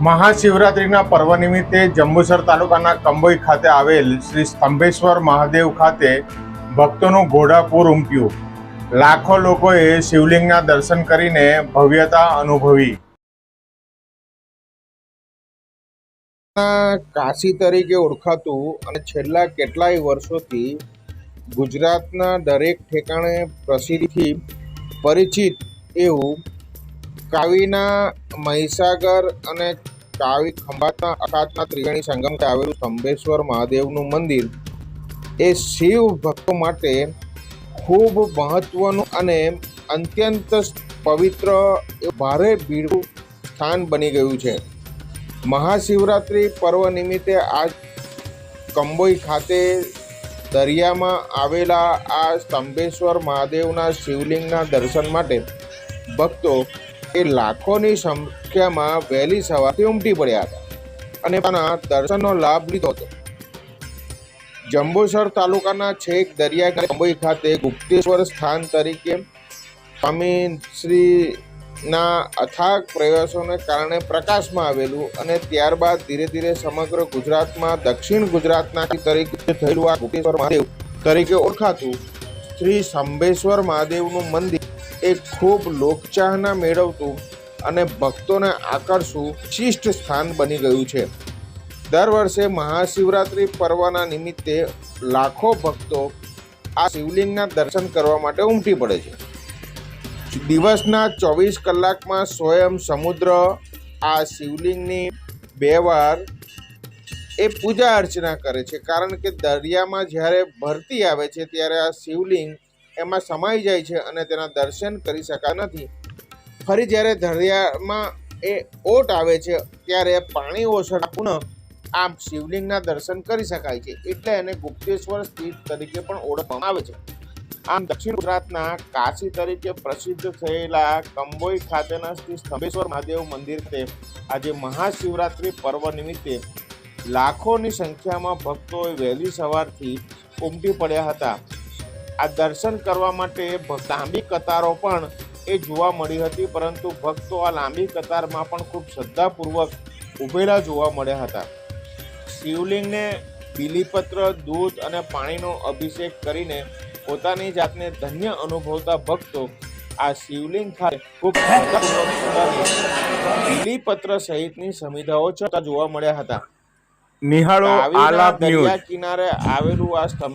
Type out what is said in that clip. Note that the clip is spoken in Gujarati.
મહાશિવરાત્રિના પર્વ નિમિત્તે જંબુસર તાલુકાના કંબોઈ ખાતે આવેલ શ્રી સ્તંભેશ્વર મહાદેવ ખાતે ભક્તોનું ઘોડાપૂર ઉમટ્યું. લાખો લોકોએ શિવલિંગના દર્શન કરીને ભવ્યતા અનુભવી. કાશી તરીકે ઓળખાતું અને છેલ્લા કેટલાય વર્ષોથી ગુજરાતના દરેક ઠેકાણે પ્રસિદ્ધિથી પરિચિત એવું કાવીના મહીસાગર અને કાવી ખંભાતના અખાતના ત્રિવેણી સંગમ આવેલું સંભેશ્વર મહાદેવનું મંદિર. એ શિવ ભક્તો માટે ખૂબ મહત્વનું અને અત્યંત પવિત્ર એ ભારે ભીડું સ્થાન બની ગયું છે. મહાશિવરાત્રિ પર્વ નિમિત્તે આજ કંબોઈ ખાતે દરિયામાં આવેલા આ સ્તંભેશ્વર મહાદેવના શિવલિંગના દર્શન માટે ભક્તો એ લાખોની સંખ્યામાં વહેલી સવારથી ઉમટી પડ્યા હતા અને તેના દર્શનનો લાભ લીધો હતો. જંબુસર તાલુકાના છેક દરિયા કંબોઈ ખાતે ગુપ્તેશ્વર સ્થાન તરીકે સ્વામી શ્રીના અથાગ પ્રયાસોને કારણે પ્રકાશમાં આવેલું અને ત્યારબાદ ધીરે ધીરે સમગ્ર ગુજરાતમાં દક્ષિણ ગુજરાતના તરીકે થયેલું આ ગુપ્તેશ્વર મહાદેવ તરીકે ઓળખાતું શ્રી સંભેશ્વર મહાદેવનું મંદિર એ ખૂબ લોકચાહના મેળવતું અને ભક્તોને આકર્ષવું શિષ્ટ સ્થાન બની ગયું છે. દર વર્ષે મહાશિવરાત્રિ પર્વના નિમિત્તે લાખો ભક્તો આ શિવલિંગના દર્શન કરવા માટે ઉમટી પડે છે. દિવસના ચોવીસ કલાકમાં સ્વયં સમુદ્ર, આ શિવલિંગની બે વાર એ પૂજા અર્ચના કરે છે. કારણ કે દરિયામાં જ્યારે ભરતી આવે છે, ત્યારે આ શિવલિંગ એમાં સમાઈ જાય છે અને તેના દર્શન કરી શકાતા નથી. ફરી જ્યારે ધરિયામાં એ ઓટ આવે છે, ત્યારે પાણી ઓસરતા પુનઃ આમ શિવલિંગના દર્શન કરી શકાય છે, એટલે એને ગુપ્તેશ્વર સ્થિત તરીકે પણ ઓળખવામાં આવે છે. આમ દક્ષિણ ગુજરાતના કાશી તરીકે પ્રસિદ્ધ થયેલા કંબોઈ ખાતેના શ્રી સ્તંભેશ્વર મહાદેવ મંદિર તે આજે મહાશિવરાત્રિ પર્વ નિમિત્તે લાખોની સંખ્યામાં ભક્તોએ વહેલી સવારથી ઉમટી પડ્યા હતા. આ દર્શન કરવા માટે લાંબી કતારો પણ એ જોવા મળી હતી પરંતુ ભક્તો આ લાંબી કતારમાં પણ ખૂબ શ્રદ્ધાપૂર્વક ઉભેલા જોવા મળ્યા હતા. શિવલિંગને બીલીપત્ર દૂધ અને પાણીનો અભિષેક કરીને પોતાની જાતને ધન્ય અનુભવતા ભક્તો આ શિવલિંગ ખાતે ખૂબ બીલીપત્ર સહિતની સમિધાઓ છતાં જોવા મળ્યા હતા. નિહાળો આલાપ ન્યૂઝ. દરિયા કિનારે આવેલું આ સ્તંભ